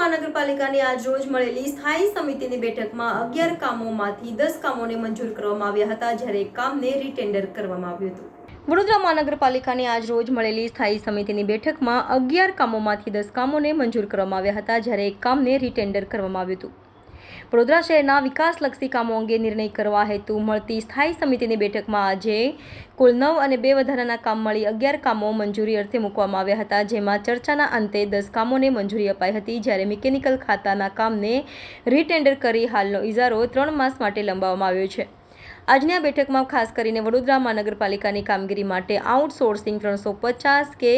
મહાનગરપાલિકાની આજ રોજ મળેલી સ્થાયી સમિતિની બેઠકમાં અગિયાર કામોમાંથી દસ કામોને મંજૂર કરવામાં આવ્યા હતા, જ્યારે એક કામને રીટેન્ડર કરવામાં આવ્યું હતું. વડોદરા મહાનગરપાલિકાની આજ રોજ મળેલી સ્થાયી સમિતિની બેઠકમાં અગિયાર કામોમાંથી દસ કામોને મંજૂર કરવામાં આવ્યા હતા, જ્યારે એક કામને રીટેન્ડર કરવામાં આવ્યું હતું. વડોદરા શહેરના વિકાસલક્ષી કામો અંગે નિર્ણય કરવા હેતુ મળતી સ્થાયી સમિતિની બેઠકમાં આજે કુલ નવ અને બે વધારાના કામ મળી અગિયાર કામો મંજૂરી અર્થે મૂકવામાં આવ્યા હતા, જેમાં ચર્ચાના અંતે દસ કામોને મંજૂરી અપાઈ હતી. જ્યારે મિકેનિકલ ખાતાના કામને રીટેન્ડર કરી હાલનો ઇજારો ત્રણ માસ માટે લંબાવવામાં આવ્યો છે. આજની આ બેઠકમાં ખાસ કરીને વડોદરા મહાનગરપાલિકાની કામગીરી માટે આઉટસોર્સિંગ ત્રણસો પચાસ કે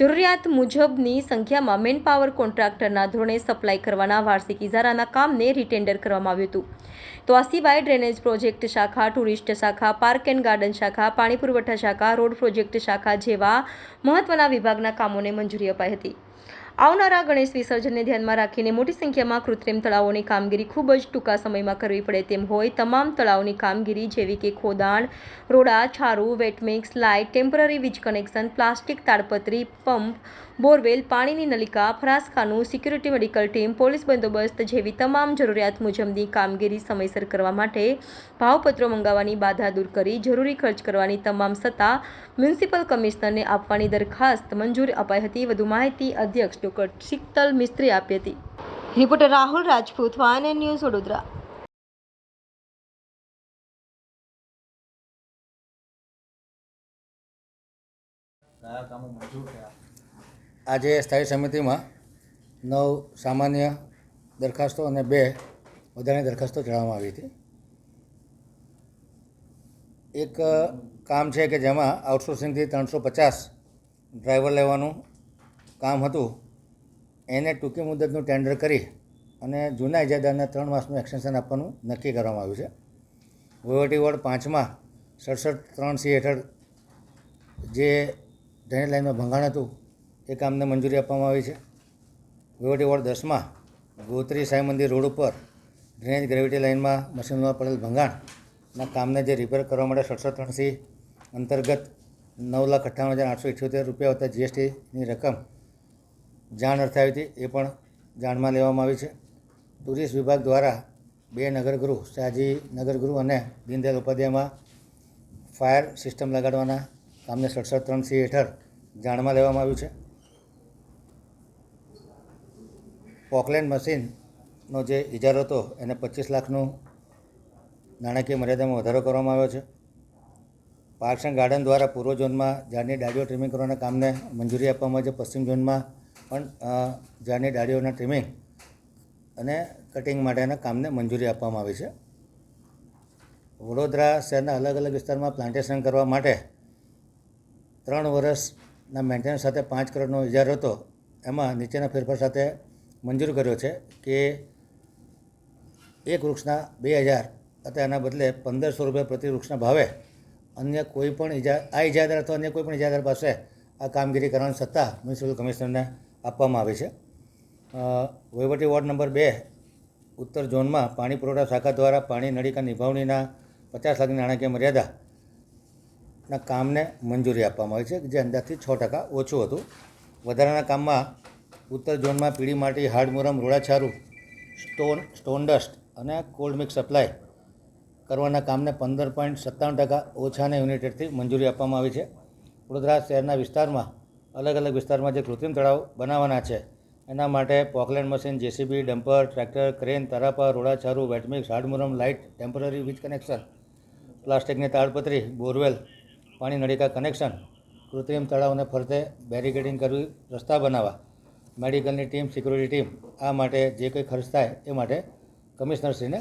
જરૂરિયાત મુજબની સંખ્યામાં મેનપાવર કોન્ટ્રાક્ટરના ધોરણે સપ્લાય કરવાના વાર્ષિક ઇજારાના કામને રીટેન્ડર કરવામાં આવ્યું હતું. તો આ સિવાય ડ્રેનેજ પ્રોજેક્ટ શાખા, ટુરિસ્ટ શાખા, પાર્ક એન્ડ ગાર્ડન શાખા, પાણી પુરવઠા શાખા, રોડ પ્રોજેક્ટ શાખા જેવા મહત્વના વિભાગના કામોને મંજૂરી અપાઈ હતી. આવનારા ગણેશ વિસર્જનને ધ્યાનમાં રાખીને મોટી સંખ્યામાં કૃત્રિમ તળાવોની કામગીરી ખૂબ જ ટૂંકા સમયમાં કરવી પડે તેમ હોય, તમામ તળાવની કામગીરી જેવી કે ખોદાણ, રોડા, છારું વેટમિક્સ લાઇટ ટેમ્પરરી વીજ કનેક્શન પ્લાસ્ટિક તાડપત્રી પંપ બોરવેલ પાણીની નલિકા, ફરાસખાનું સિક્યુરિટી મેડિકલ ટીમ પોલીસ બંદોબસ્ત જેવી તમામ જરૂરિયાત મુજબની કામગીરી સમયસર કરવા માટે ભાવપત્રો મંગાવવાની બાધા દૂર કરી, જરૂરી ખર્ચ કરવાની તમામ સત્તા મ્યુનિસિપલ કમિશનરને આપવાની દરખાસ્ત મંજૂર અપાઈ હતી. વધુ માહિતી અધ્યક્ષ ડોક્ટર શીતલ મિસ્ત્રી આપી હતી. રિપોર્ટર રાહુલ રાજપૂત વાન ન્યૂઝ વડોદરા. કયા કામો થયા આજે સ્થાયી સમિતિમાં નવ સામાન્ય દરખાસ્તો અને બે વધારાની દરખાસ્તો ચડાવવામાં આવી હતી. એક કામ છે કે જેમાં આઉટસોર્સિંગથી ત્રણસો પચાસ ડ્રાઈવર લેવાનું કામ હતું. એને ટૂંકી મુદતનું ટેન્ડર કરી અને જૂના ઇજાદારને ત્રણ માસનું એક્સટેન્શન આપવાનું નક્કી કરવામાં આવ્યું છે. વહીવટી વોર્ડ પાંચમાં સડસઠ ત્રણ સી હેઠળ જે ડ્રેનેજ લાઇનમાં ભંગાણ હતું, એ કામને મંજૂરી આપવામાં આવી છે. વહીવટી વોર્ડ દસમાં ગોત્રી સાંઈ મંદિર રોડ ઉપર ડ્રેનેજ ગ્રેવિટી લાઇનમાં મશીનમાં પડેલ ભંગાણના કામને જે રિપેર કરવા માટે સડસઠ ત્રણસી અંતર્ગત નવ લાખ અઠ્ઠાવન હજાર આઠસો ઇઠ્યોતેર રૂપિયા હતા જીએસટીની રકમ જાણ અર્થાવી હતી, એ પણ જાણમાં લેવામાં આવી છે. ટુરિસ્ટ વિભાગ દ્વારા બે નગરગૃહ, શાહજી નગરગૃહ અને દીનદયાલ ઉપાધ્યાયમાં ફાયર સિસ્ટમ લગાડવાના કામને સડસઠ ત્રણ સી હેઠળ જાણમાં લેવામાં આવ્યું છે. પોકલેન્ડ મશીનનો જે ઇજારો હતો, એને પચીસ લાખનું નાણાકીય મર્યાદામાં વધારો કરવામાં આવ્યો છે. પાર્ક્સ એન્ડ ગાર્ડન દ્વારા પૂર્વ ઝોનમાં ઝાડની ડાળીઓ ટ્રીમિંગ કરવાના કામને મંજૂરી આપવામાં આવી છે. પશ્ચિમ ઝોનમાં પણ ઝાડની ડાળીઓના ટ્રીમિંગ અને કટિંગ માટેના કામને મંજૂરી આપવામાં આવી છે. વડોદરા શહેરના અલગ અલગ વિસ્તારમાં પ્લાન્ટેશન કરવા માટે ત્રણ વર્ષના મેન્ટેનન્સ સાથે પાંચ કરોડનો ઇજારો હતો. એમાં નીચેના ફેરફાર સાથે મંજૂર કર્યો છે કે એક વૃક્ષના બે હજાર અથવા એના બદલે પંદરસો રૂપિયા પ્રતિ વૃક્ષના ભાવે અન્ય કોઈ પણ ઇજા, આ ઇજાદાર અથવા અન્ય કોઈ પણ ઇજાદાર પાસે આ કામગીરી કરવાની સત્તા મ્યુનિસિપલ કમિશનરને આપવામાં આવે છે. વહીવટી વોર્ડ નંબર બે, ઉત્તર ઝોનમાં પાણી પુરવઠા શાખા દ્વારા પાણી નળીકા નિભાવણીના પચાસ લાખની નાણાકીય મર્યાદા ના કામને મંજૂરી આપવામાં આવી છે, જે અંદાજથી છ ટકા ઓછું હતું. વધારાના કામમાં ઉત્તર ઝોનમાં પીળી માટી હાડમુરમ રોડાછારું સ્ટોન સ્ટોન ડસ્ટ અને કોલ્ડ મિક્સ સપ્લાય કરવાના કામને પંદર પોઈન્ટ સત્તાવન ટકા ઓછાને યુનિટેડથી મંજૂરી આપવામાં આવી છે. વડોદરા શહેરના વિસ્તારમાં અલગ અલગ વિસ્તારમાં જે કૃત્રિમ તળાવ બનાવવાના છે, એના માટે Poclain machine, JCB, dumper, tractor, crane, તરાપા રોડાછારું વેટમિક્સ હાડમુરમ લાઇટ, ટેમ્પરરી વીજ કનેક્શન, પ્લાસ્ટિકની તાડપત્રી, બોરવેલ, પાણી નળિકા કનેક્શન, કૃત્રિમ તળાવને ફરતે બેરિકેડિંગ કરવી, રસ્તા બનાવવા, મેડિકલની ટીમ, સિક્યુરિટી ટીમ, આ માટે જે કંઈ ખર્ચ થાય એ માટે કમિશનરશ્રીને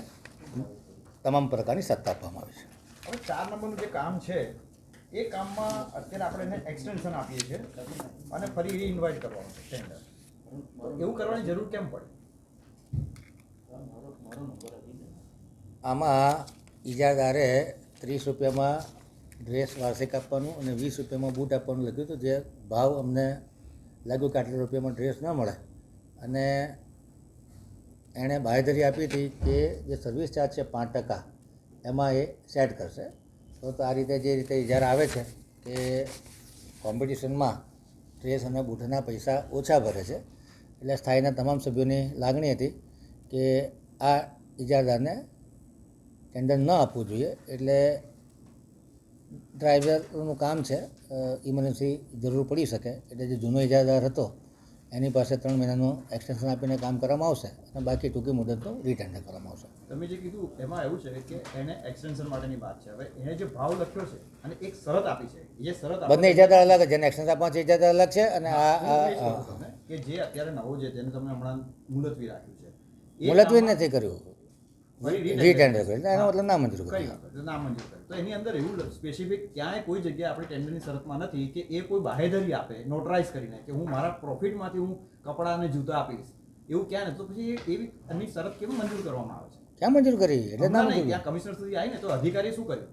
તમામ પ્રકારની સત્તા આપવામાં આવી છે. હવે ચાર નંબરનું જે કામ છે એ કામમાં અત્યારે આપણે એને એક્સટેન્શન આપીએ છીએ અને ફરી રીઇન્વાઇટ કરવાનું છે ટેન્ડર એવું કરવાની જરૂર કેમ પડે? આમાં ઇજાદારે ત્રીસ રૂપિયામાં ડ્રેસ વાર્ષિક આપવાનું અને વીસ રૂપિયામાં બૂટ આપવાનું લખ્યું હતું, જે ભાવ અમને લાગ્યું કે આટલા રૂપિયામાં ડ્રેસ ન મળે. અને એણે બાહેધરી આપી હતી કે જે સર્વિસ ચાર્જ છે પાંચ ટકા, એમાં એ સેટ કરશે. તો આ રીતે જે રીતે ઇજારા આવે છે કે કોમ્પિટિશનમાં ડ્રેસ અને બૂટના પૈસા ઓછા ભરે છે. એટલે સ્થાયીના તમામ સભ્યોની લાગણી હતી કે આ ઇજારદારને ટેન્ડર ન આપવું જોઈએ. એટલે ડ્રાઈવરનું કામ છે ઇમરજન્સી જરૂર પડી શકે. એટલે જે જૂનો ઇજારદાર હતો, એની પાસે ત્રણ મહિનાનું એક્સટેન્શન આપીને કામ કરવામાં આવશે અને બાકી ટૂંકી મુદતનું રિટેન્ડર કરવામાં આવશે. તમે જે કીધું એમાં એવું છે કે એને એક્સટેન્શન માટેની વાત છે. હવે એને જે ભાવ લખ્યો છે અને એક શરત આપી છે એ શરત બંને ઇજારદાર અલગ છે. જેને એક્સટેન્શન આપવા છે ઇજારદાર અલગ છે અને આ કે જે અત્યારે નવો છે તેને તમે હમણાં મુલતવી રાખ્યું છે. મુલતવી નથી કર્યું. રીટેન્ડર કર્યું. એનો મતલબ કઈ કર્યું. વાત એટલે કર્યું. તો એની અંદર એવું સ્પેસિફિક ક્યાંય કોઈ જગ્યાએ આપણે ટેન્ડરની શરતમાં નથી કે એ કોઈ બાહેધરી આપે નોટરાઇઝ કરીને કે હું મારા પ્રોફિટમાંથી હું કપડાં અને જૂતા આપીશ. એવું ક્યાં નથી. તો પછી એવી એની શરત કેમ મંજૂર કરવામાં આવે છે? ક્યાં મંજૂર કરી? એટલે ના મંજૂર કમિશનર સુધી આવી ને તો અધિકારી શું કર્યું?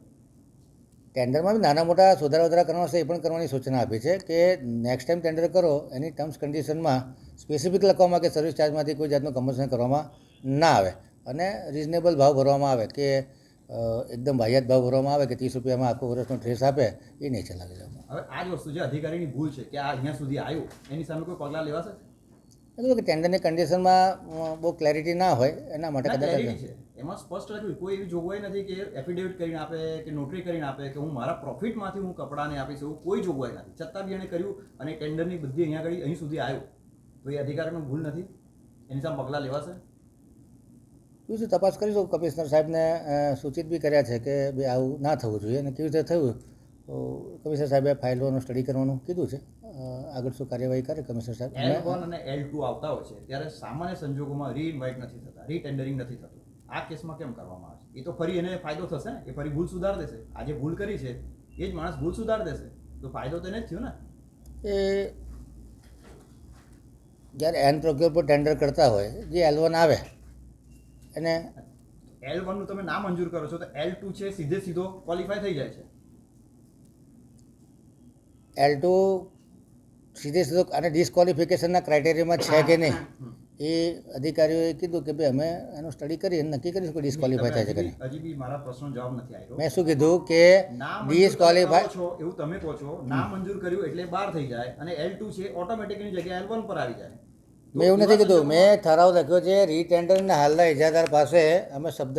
ટેન્ડરમાં બી નાના મોટા સુધારા વધારા કરવા છે એ પણ કરવાની સૂચના આપી છે કે નેક્સ્ટ ટાઈમ ટેન્ડર કરો એની ટર્મ્સ કન્ડિશનમાં સ્પેસિફિક લખવામાં કે સર્વિસ ચાર્જમાંથી કોઈ જાતનું કમિશન કરવામાં ના આવે. અને રિઝનેબલ ભાવ ભરવામાં આવે કે એકદમ વાહિયાત ભાવ ભરવામાં આવે કે ત્રીસ રૂપિયામાં આખું વર્ષનો ડ્રેસ આપે એ નહીં ચલાવી લેવામાં હવે આ જ વસ્તુ જે અધિકારીની ભૂલ છે કે આ અહીંયા સુધી આવ્યું. એની સામે કોઈ પગલાં લેવાશે? એટલે કે ટેન્ડરની કન્ડિશનમાં બહુ ક્લેરિટી ના હોય એના માટે કદાચ એમાં સ્પષ્ટ લખ્યું કોઈ એવી જોગવાઈ નથી કે એફિડેવિટ કરીને આપે કે નોટરી કરીને આપે કે હું મારા પ્રોફિટમાંથી હું કપડાને આપીશ એવું કોઈ જોગવાઈ નથી. છતાં બી એણે કર્યું અને ટેન્ડરની બધી અહીંયા આગળ અહીં સુધી આવ્યું. તો એ અધિકારીનો ભૂલ નથી? એની સામે પગલાં લેવાશે? શું છે તપાસ કરીશું કમિશનર સાહેબને સૂચિત બી કર્યા છે કે ભાઈ આવું ના થવું જોઈએ અને કેવી રીતે થયું? તો કમિશનર સાહેબે ફાઇલોનું સ્ટડી કરવાનું કીધું છે. આગળ શું કાર્યવાહી કરે કમિશનર સાહેબ? એલ વન અને એલ ટુ આવતા હોય છે ત્યારે સામાન્ય સંજોગોમાં રીઇન્વાઇટ નથી થતા રીટેન્ડરિંગ નથી થતું. આ કેસમાં કેમ કરવામાં આવે છે? એ તો ફરી એને ફાયદો થશે ને? એ ફરી ભૂલ સુધાર દેશે. આજે ભૂલ કરી છે એ જ માણસ ભૂલ સુધાર દેશે. તો ફાયદો તો એને જ થયો ને? એ જ્યારે એન પ્રોક્યોર પર ટેન્ડર કરતા હોય જે એલ વન આવે એને એલ વનનું તમે ના મંજૂર કરો છો તો એલ ટુ છે સીધે સીધો ક્વોલિફાય થઈ જાય છે. એલ ટુ સીધે સીધો અને ડિસ્કવોલિફિકેશનના ક્રાઇટેરિયામાં છે કે નહીં એ અધિકારીઓએ કીધું કે ભાઈ અમે એનું સ્ટડી કરી અને નક્કી કરીશું કે ડિસ્કવોલિફાય થાય છે કે નહીં હજી બી મારા પ્રશ્નનો જવાબ નથી આવ્યો મેં શું કીધું કે ડિસ્કવોલિફાય છો એવું તમે કહો છો ના મંજૂર કર્યું એટલે બહાર થઈ જાય અને એલ ટુ છે ઓટોમેટિકની જગ્યાએ એલ વન પર આવી જાય. મેં એવું નથી કીધું મેં ઠરાવ લખ્યો છે રીટેન્ડરના હાલના ઇજાદાર પાસે અમે શબ્દ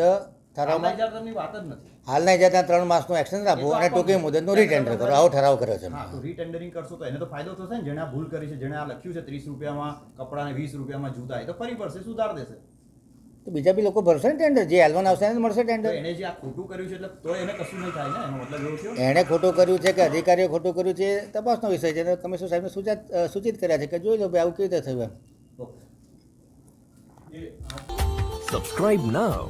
ઠરાવમાં? ની વાત જ નથી. હાલના ઇજાદાર ત્રણ માસનું એક્સટેન્શન આપો અને ટૂંકી મુદતનું રીટેન્ડર કરો આવો ઠરાવ કર્યો છે. હા તો રીટેન્ડરિંગ કરશો તો એને તો ફાયદો થશે ને જેણે આ ભૂલ કરી છે જેણે આ લખ્યું છે ત્રીસ રૂપિયામાં કપડાને વીસ રૂપિયામાં જૂતા એ તો ફરી પડશે સુધાર દેશે. તો બીજા બી લોકો ભરશે ને ટેન્ડર જે એલવન આવશે એને મળશે ટેન્ડર એને જે આ ખોટું કર્યું છે એટલે તો એને કશું નહીં થાય ને એનો મતલબ એવો થયો? એણે ખોટું કર્યું છે કે અધિકારીએ ખોટું કર્યું છે એ તપાસનો વિષય છે. અને કમિશનર સાહેબને સૂચિત સૂચિત કર્યા છે કે જોઈ લો ભાઈ આવું કેવી રીતે થયું એમ? Okay. Subscribe now